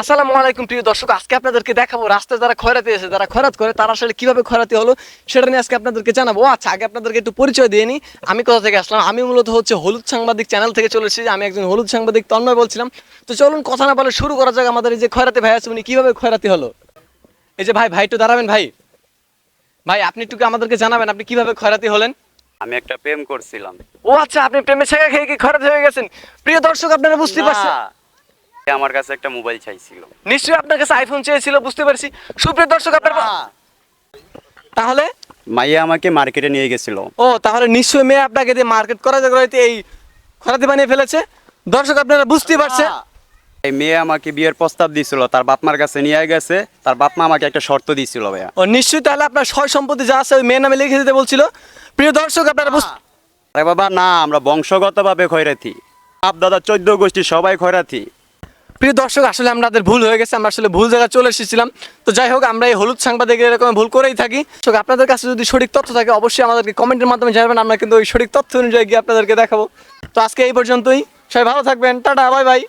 আসসালামু আলাইকুম প্রিয় দর্শক আজকে আপনাদেরকে দেখাবো রাস্তায় যারা খয়রাতি আছে যারা খয়রাত করে তারা আসলে কীভাবে খয়রাতি হলো সেটা নিয়ে আজকে আপনাদেরকে জানাব। আচ্ছা আগে আপনাদেরকে একটু পরিচয় দিয়ে নিই আমি কোথা থেকে আসলাম? আমি মূলত হচ্ছে হলুদ সাংবাদিক চ্যানেল থেকে চলে এসেছি। আমি একজন হলুদ সাংবাদিক তন্ময় বলছিলাম। তো চলুন কথা না বলে শুরু করা যাক আমাদের এই যে খয়রাতি ভাই আছে উনি কীভাবে খয়রাতি হলো? এই যে ভাই ভাই একটু দাঁড়াবেন ভাই। ভাই আপনি একটু আমাদেরকে জানাবেন আপনি কীভাবে খয়রাতি হলেন? আমি একটা প্রেম করছিলাম। ও আচ্ছা আপনি প্রেমে ছেঁকা খেয়ে কি খয়রাতি হয়ে গেছেন? প্রিয় দর্শক আপনারা বুঝতে পারছেন। আমার কাছে একটা মোবাইল চাইছিল। নিশ্চয়ই আপনার কাছে আইফোন চেয়েছিল বুঝতে পারছি। সুপ্রিয় দর্শক আপনার তাহলে? মাইয়া আমাকে মার্কেটে নিয়ে গেছিল। ও তাহলে নিশ্চয়ই মেয়ে আপনাকে দিয়ে মার্কেট করাতে করাইতে এই খরাতে বানিয়ে ফেলেছে। দর্শক আপনারা বুঝতে পারছে এই মেয়ে আমাকে বিয়ের প্রস্তাব দিছিল তার বাপ মার কাছে নিয়ে গেছে তার বাপ মা আমাকে একটা শর্ত দিছিল ভাইয়া। ও নিশ্চয়ই তাহলে আপনার সয় সম্পত্তি যা আছে ওই মেয়ের নামে লিখে দিতে বলছিল। প্রিয় দর্শক আপনারা বুঝ- আরে বাবা না আমরা বংশগতভাবে খয়রাতি। বাপ দাদা চোদ্দ গোষ্ঠী সবাই খয়রাতি। প্রিয় দর্শক, আসলে আমাদের ভুল হয়ে গেছে, আমরা আসলে ভুল জায়গায় চলে এসেছিলাম। তো যাই হোক, আমরা এই হলুদ সাংবাদিক এরকম ভুল করেই থাকি। তো আপনাদের কাছে যদি সঠিক তথ্য থাকে, অবশ্যই আমাদেরকে কমেন্টের মাধ্যমে জানাবেন, আমরা কিন্তু ওই সঠিক তথ্য অনুযায়ী গিয়ে আপনাদেরকে দেখাবো। তো আজকে এই পর্যন্তই। সবাই ভালো থাকবেন। Tata, bye bye.